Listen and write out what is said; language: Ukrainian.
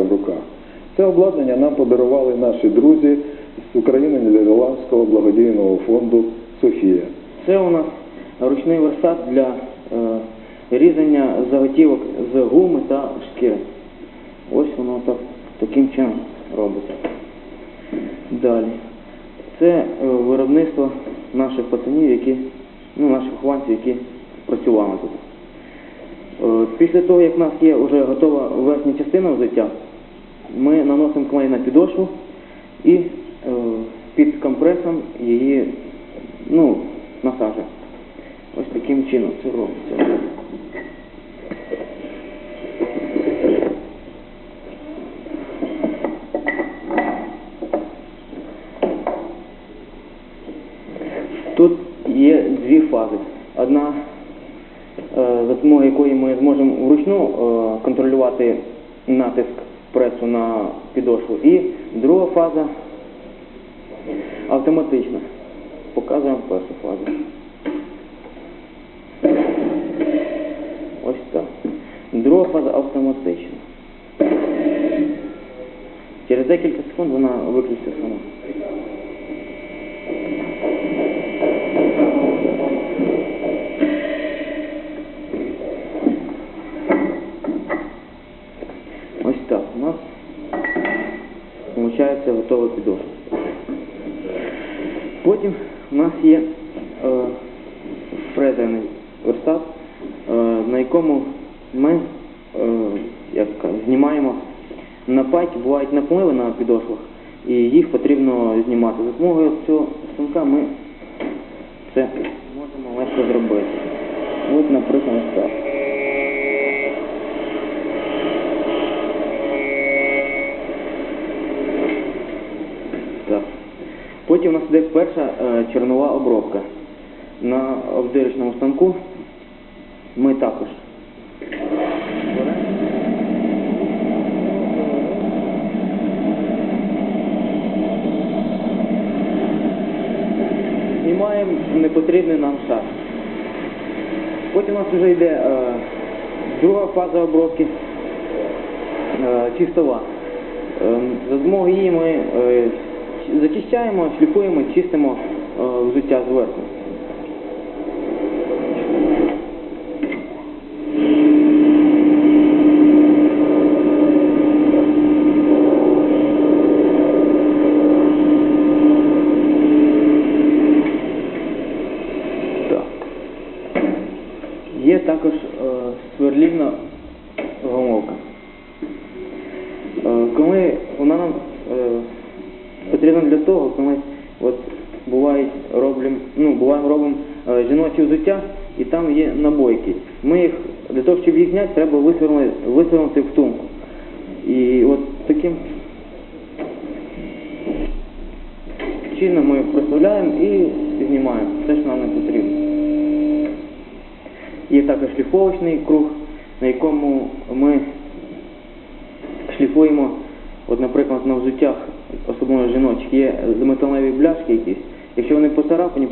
тримаю в руках. Це обладнання нам подарували наші друзі з України Нідерландського благодійного фонду Софія. Це у нас ручний верстат для е, різання заготівок з гуми та шкіри. Ось воно так, таким чином робиться. Далі. Це е, виробництво наших пацанів, які, ну, наших вихованців, які працювали тут. Е, Після того, як в нас є вже готова верхня частина взуття, ми наносимо клей на підошву і е, під компресом її ну, насаджуємо. Ось таким чином це робиться. Тут є дві фази. Одна, е, за допомогою якої ми зможемо вручну е, контролювати натиск пресу на підошву. І друга фаза автоматична. Показуємо першу фазу. Ось так. Друга фаза автоматична. Через декілька секунд вона виключиться сама. Виходить готова підошва. Потім у нас є е, фрезерний верстат, е, на якому ми е, як знімаємо нападь, бувають напливи на підошвах, і їх потрібно знімати. За допомогою цього станка ми це можемо легко зробити. От, наприклад, так. Так. Потім у нас йде перша е, чорнова обробка. На обдирочному станку ми також. Знімаємо непотрібний нам шар. Потім у нас вже йде е, друга фаза обробки е, чистова. За допомогою її ми зачищаємо, шліфуємо, чистимо е, взуття зверху. Є також е, сверлільна гомовка. Е, коли вона нам потрібна для того, коли от бувають роблім, ну, буває робимо е, жіночі взуття і там є набойки. Ми їх для того, щоб їх зняти, треба висвернути, висвернути в сумку. І от таким чином ми проставляємо і знімаємо все, що нам не потрібно. Є також шліфовочний круг, на якому ми шліфуємо, от, наприклад, на взуттях, особливо жіночі, є металеві бляшки якісь. Якщо вони поцарапані,